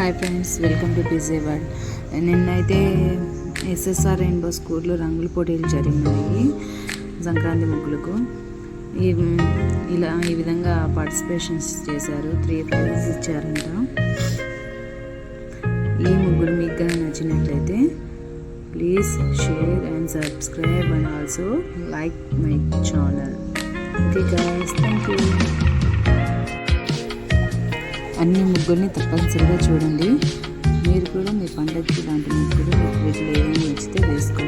Hi friends welcome to PJ world. నిన్నైతే SSR rainbow స్కూల్లో రంగుల పోటీలు జరిగినాయి సంక్రాంతి ముగ్గులకు. ఈ ఇలా ఈ విధంగా పార్టిసిపేషన్స్ చేశారు త్రీ ప్రైజెస్ ఇచ్చారంట. ఈ ముగ్గురు మీకు కానీ నచ్చినట్లయితే please share and subscribe and also like my channel. Okay guys thank you అన్ని ముగ్గుల్ని తప్పనిసరిగా చూడండి. మీరు కూడా మీ పండగకి లాంటి ముగ్గులు వీటిలో ఏమైనా నచ్చితే వేసుకోండి.